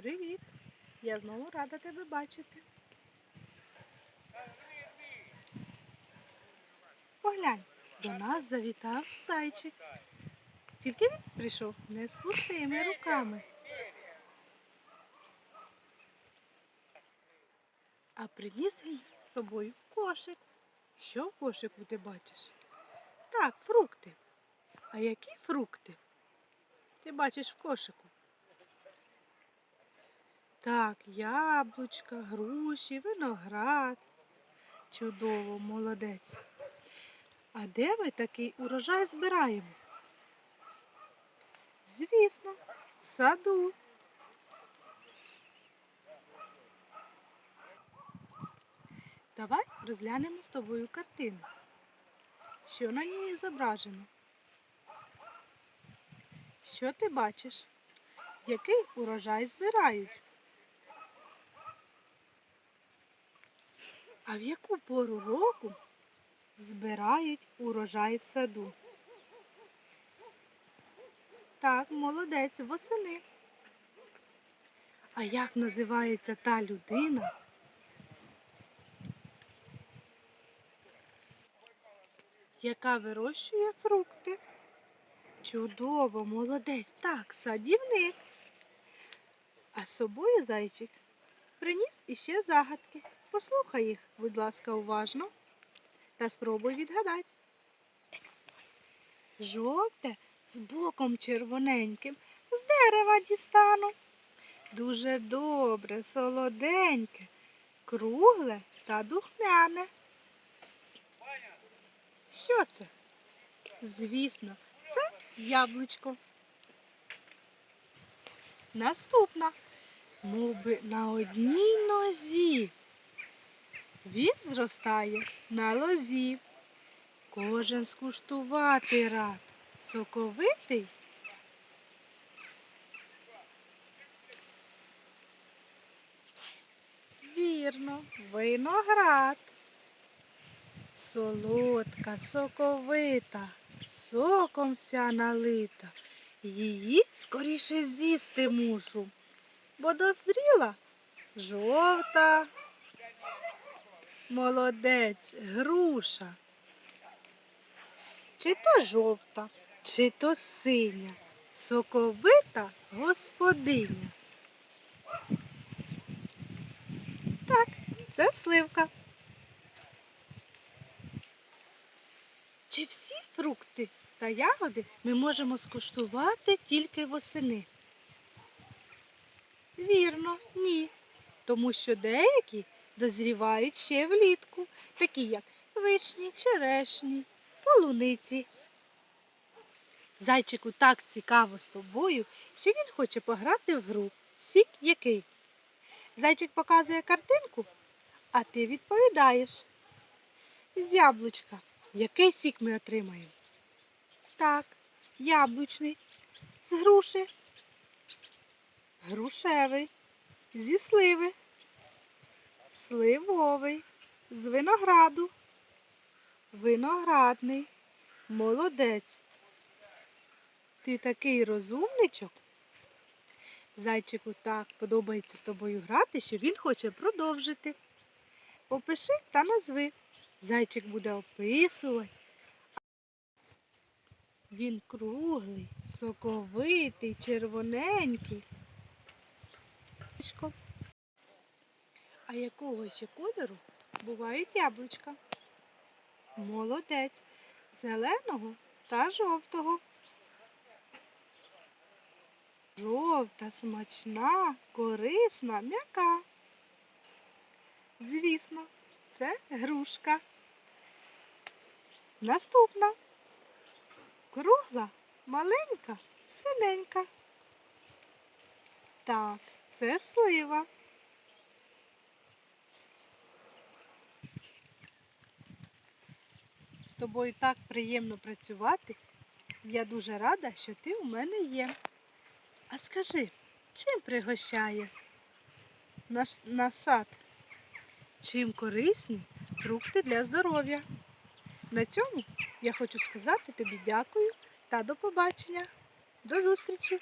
Привіт! Я знову рада тебе бачити. Поглянь, до нас завітав зайчик. Тільки він прийшов не з пустими руками. А приніс він з собою кошик. Що в кошику ти бачиш? Так, фрукти. А які фрукти? Ти бачиш в кошику? Так, яблучка, груші, виноград. Чудово, молодець. А де ми такий урожай збираємо? Звісно, в саду. Давай розглянемо з тобою картину. Що на ній зображено? Що ти бачиш? Який урожай збирають? А в яку пору року збирають урожай в саду? Так, молодець, восени. А як називається та людина? Яка вирощує фрукти? Чудово, молодець. Так, садівник. А з собою зайчик приніс іще загадки. Послухай їх, будь ласка, уважно та спробуй відгадати. Жовте з боком червоненьким з дерева дістану. Дуже добре, солоденьке, кругле та духмяне. Що це? Звісно, це яблучко. Наступна. Мов би на одній нозі. Він зростає на лозі. Кожен скуштувати рад. Соковитий. Вірно, виноград. Солодка, соковита, соком вся налита. Її скоріше з'їсти мушу, бо дозріла жовта. Молодець, груша. Чи то жовта, чи то синя, соковита господиня. Так, це сливка. Чи всі фрукти та ягоди ми можемо скуштувати тільки восени? Вірно, ні. Тому що деякі дозрівають ще влітку, такі як вишні, черешні, полуниці. Зайчику так цікаво з тобою, що він хоче пограти в гру. Сік який? Зайчик показує картинку, а ти відповідаєш. З яблучка. Який сік ми отримаємо? Так, яблучний. З груші. Грушевий. Зі сливи. Сливовий. З винограду. Виноградний. Молодець. Ти такий розумничок. Зайчику так подобається з тобою грати, що він хоче продовжити. Опиши та назви. Зайчик буде описувати. Він круглий, соковитий, червоненький. Яблучко. А якого ще кольору бувають яблучка? Молодець. Зеленого та жовтого. Жовта, смачна, корисна, м'яка. Звісно, це грушка. Наступна. Кругла, маленька, синенька. Так, це слива. З тобою так приємно працювати. Я дуже рада, що ти у мене є. А скажи, чим пригощає наш, наш сад? Чим корисні фрукти для здоров'я? На цьому я хочу сказати тобі дякую та до побачення. До зустрічі!